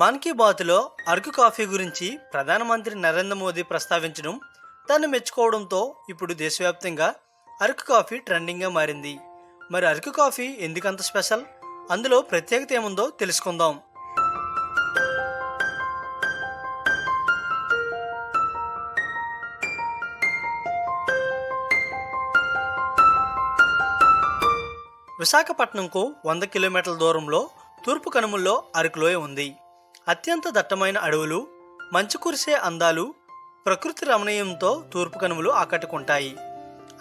మన్ కీ బాత్లో అరకు కాఫీ గురించి ప్రధానమంత్రి నరేంద్ర మోదీ ప్రస్తావించడం తను మెచ్చుకోవడంతో ఇప్పుడు దేశవ్యాప్తంగా అరకు కాఫీ ట్రెండింగ్గా మారింది. మరి అరకు కాఫీ ఎందుకంత స్పెషల్? అందులో ప్రత్యేకత ఏముందో తెలుసుకుందాం. విశాఖపట్నంకు వంద కిలోమీటర్ల దూరంలో తూర్పు కనుమల్లో అరకులోయ ఉంది. అత్యంత దట్టమైన అడవులు మంచు కురిసే అందాలు ప్రకృతి రమణీయంతో తూర్పు కనుమలు ఆకట్టుకుంటాయి.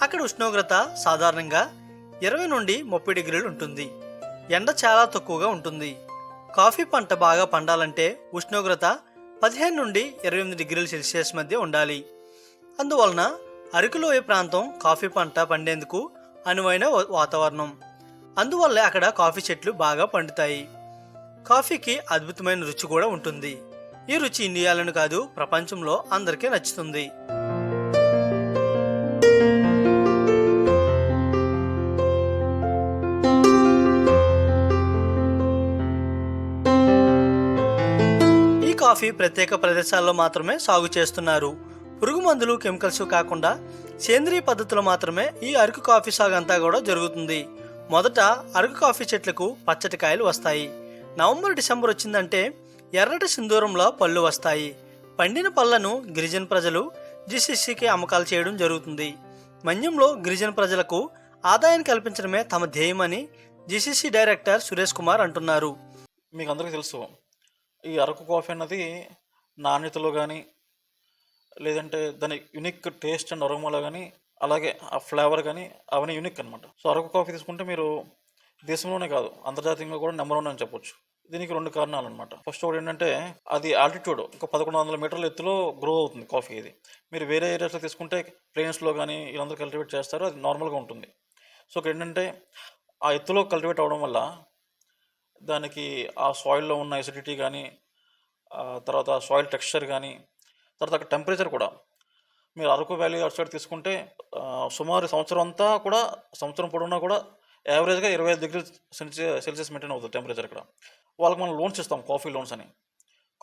అక్కడ ఉష్ణోగ్రత సాధారణంగా ఇరవై నుండి ముప్పై డిగ్రీలు ఉంటుంది. ఎండ చాలా తక్కువగా ఉంటుంది. కాఫీ పంట బాగా పండాలంటే ఉష్ణోగ్రత పదిహేను నుండి ఇరవై ఎనిమిది డిగ్రీల సెల్సియస్ మధ్య ఉండాలి. అందువలన అరకులోయ ప్రాంతం కాఫీ పంట పండేందుకు అనువైన వా- వాతావరణం. అందువల్ల అక్కడ కాఫీ చెట్లు బాగా పండుతాయి. కాఫీకి అద్భుతమైన రుచి కూడా ఉంటుంది. ఈ రుచి ఇండియాలను కాదు ప్రపంచంలో అందరికీ నచ్చుతుంది. ఈ కాఫీ ప్రత్యేక ప్రదేశాల్లో మాత్రమే సాగు చేస్తున్నారు. పురుగు మందులు కెమికల్స్ కాకుండా సేంద్రియ పద్ధతిలో మాత్రమే ఈ అరకు కాఫీ సాగు అంతా కూడా జరుగుతుంది. మొదట అరకు కాఫీ చెట్లకు పచ్చటి కాయలు వస్తాయి. నవంబర్ డిసెంబర్ వచ్చిందంటే ఎర్రటి సింధూరంలో పళ్ళు వస్తాయి. పండిన పళ్ళను గిరిజన ప్రజలు జిసిసికి అమ్మకాలు చేయడం జరుగుతుంది. మన్యంలో గిరిజన ప్రజలకు ఆదాయం కల్పించడమే తమ ధ్యేయమని జిసిసి డైరెక్టర్ సురేష్ కుమార్ అంటున్నారు. మీకు అందరికీ తెలుసు ఈ అరకు కాఫీ అన్నది నాణ్యతలో కానీ లేదంటే దాని యునిక్ టేస్ట్ అండ్ అరోమాలో కానీ అలాగే ఆ ఫ్లేవర్ కానీ అవన్నీ యునిక్ అనమాట సో అరకు కాఫీ తీసుకుంటే మీరు దేశంలోనే కాదు అంతర్జాతీయంగా కూడా నెంబర్ వన్ అని చెప్పొచ్చు. దీనికి రెండు కారణాలు అనమాట ఫస్ట్ ఒకటి ఏంటంటే అది ఆల్టిట్యూడ్ ఒక పదకొండు వందల మీటర్ల ఎత్తులో గ్రో అవుతుంది కాఫీ ఇది. మీరు వేరే ఏరియాస్లో తీసుకుంటే ప్లేన్స్లో కానీ వీళ్ళందరూ కల్టివేట్ చేస్తారు అది నార్మల్గా ఉంటుంది. సో ఇక్కడ ఏంటంటే ఆ ఎత్తులో కల్టివేట్ అవడం వల్ల దానికి ఆ సాయిల్లో ఉన్న ఎసిడిటీ కానీ తర్వాత సాయిల్ టెక్స్చర్ కానీ తర్వాత అక్కడ టెంపరేచర్ కూడా. మీరు అరకు వ్యాలీ అటు సైడ్ తీసుకుంటే సుమారు సంవత్సరం అంతా కూడా సంవత్సరం పొడవునా కూడా యావరేజ్గా ఇరవై ఐదు డిగ్రీ సెల్సియస్ సెల్సియస్ మెయింటైన్ అవుతుంది టెంపరేచర్ ఇక్కడ. వాళ్ళకి మనం లోన్స్ ఇస్తాం కాఫీ లోన్స్ అని.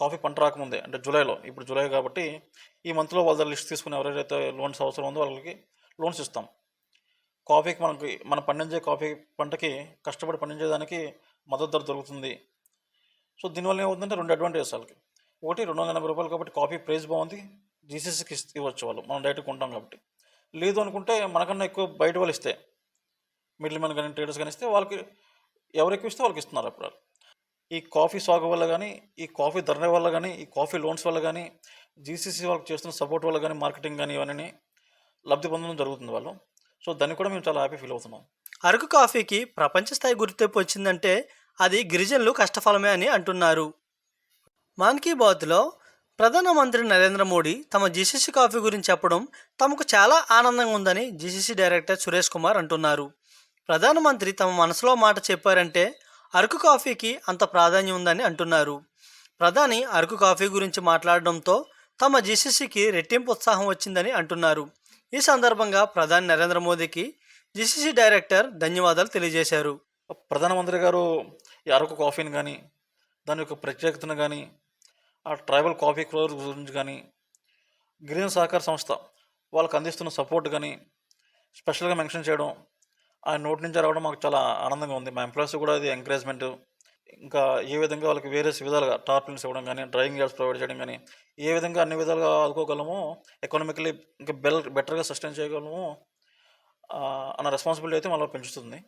కాఫీ పంట రాకముందే అంటే జూలైలో ఇప్పుడు జూలై కాబట్టి ఈ మంత్లో వాళ్ళ దగ్గర లిస్ట్ తీసుకుని ఎవరైతే లోన్స్ అవసరం ఉందో వాళ్ళకి లోన్స్ ఇస్తాం. కాఫీకి మనకి మనం పండించే కాఫీ పంటకి కష్టపడి పండించేదానికి మద్దతు ధర దొరుకుతుంది. సో దీనివల్ల ఏమవుతుందంటే రెండు అడ్వాంటేజెస్ వాళ్ళకి. ఒకటి రెండు వందల ఎనభై రూపాయలు కాబట్టి కాఫీ ప్రైస్ బాగుంది జీసీసీకి ఇవ్వచ్చు వాళ్ళు. మనం డైరెక్ట్ కొంటాం కాబట్టి. లేదు అనుకుంటే మనకన్నా ఎక్కువ బయట వాళ్ళు ఇస్తే మిడిల్ మ్యాన్ కానీ ట్రేడర్స్ కానీ ఇస్తే వాళ్ళకి ఎవరు ఎక్కువ ఇస్తే వాళ్ళకి ఇస్తున్నారు అప్పుడు. ఈ కాఫీ సాగు వల్ల కానీ ఈ కాఫీ ధరణ వల్ల కానీ ఈ కాఫీ లోన్స్ వల్ల కానీ జీసీసీ వాళ్ళకి చేస్తున్న సపోర్ట్ వల్ల కానీ మార్కెటింగ్ కానీ ఇవన్నీ లబ్ధి పొందడం జరుగుతుంది వాళ్ళు. సో దాన్ని కూడా మేము చాలా హ్యాపీ ఫీల్ అవుతున్నాం. అరకు కాఫీకి ప్రపంచ స్థాయి గుర్తింపు వచ్చిందంటే అది గిరిజనులు కష్టఫలమే అని అంటున్నారు. మన్ కీ బాత్లో ప్రధానమంత్రి నరేంద్ర మోడీ తమ జీసీసీ కాఫీ గురించి చెప్పడం తమకు చాలా ఆనందంగా ఉందని జీసీసీ డైరెక్టర్ సురేష్ కుమార్ అంటున్నారు. ప్రధానమంత్రి తమ మనసులో మాట చెప్పారంటే అరకు కాఫీకి అంత ప్రాధాన్యం ఉందని అంటున్నారు. ప్రధాని అరకు కాఫీ గురించి మాట్లాడడంతో తమ జీసీసీకి రెట్టింపు ఉత్సాహం వచ్చిందని అంటున్నారు. ఈ సందర్భంగా ప్రధాని నరేంద్ర మోదీకి జీసీసీ డైరెక్టర్ ధన్యవాదాలు తెలియజేశారు. ప్రధానమంత్రి గారు ఈ అరకు కాఫీని కానీ దాని యొక్క ప్రత్యేకతను కానీ ఆ ట్రైబల్ కాఫీ క్లోర్ గురించి కానీ గ్రీన్ సహకార సంస్థ వాళ్ళకి అందిస్తున్న సపోర్ట్ కానీ స్పెషల్గా మెన్షన్ చేయడం ఆ నోటి నుంచి రావడం మాకు చాలా ఆనందంగా ఉంది. మా ఎంప్లాయీస్ కూడా అది ఎంకరేజ్మెంట్ ఇంకా ఏ విధంగా వాళ్ళకి వేరే విధాలుగా టార్పిన్స్ ఇవ్వడం కానీ డ్రైవింగ్ గ్యాస్ ప్రొవైడ్ చేయడం కానీ ఏ విధంగా అన్ని విధాలుగా ఆదుకోగలమో ఎకనామికలీ ఇంకా బెల్ బెటర్గా సస్టైన్ చేయగలము అన్న రెస్పాన్సిబిలిటీ అయితే మనలో పెంచుతుంది.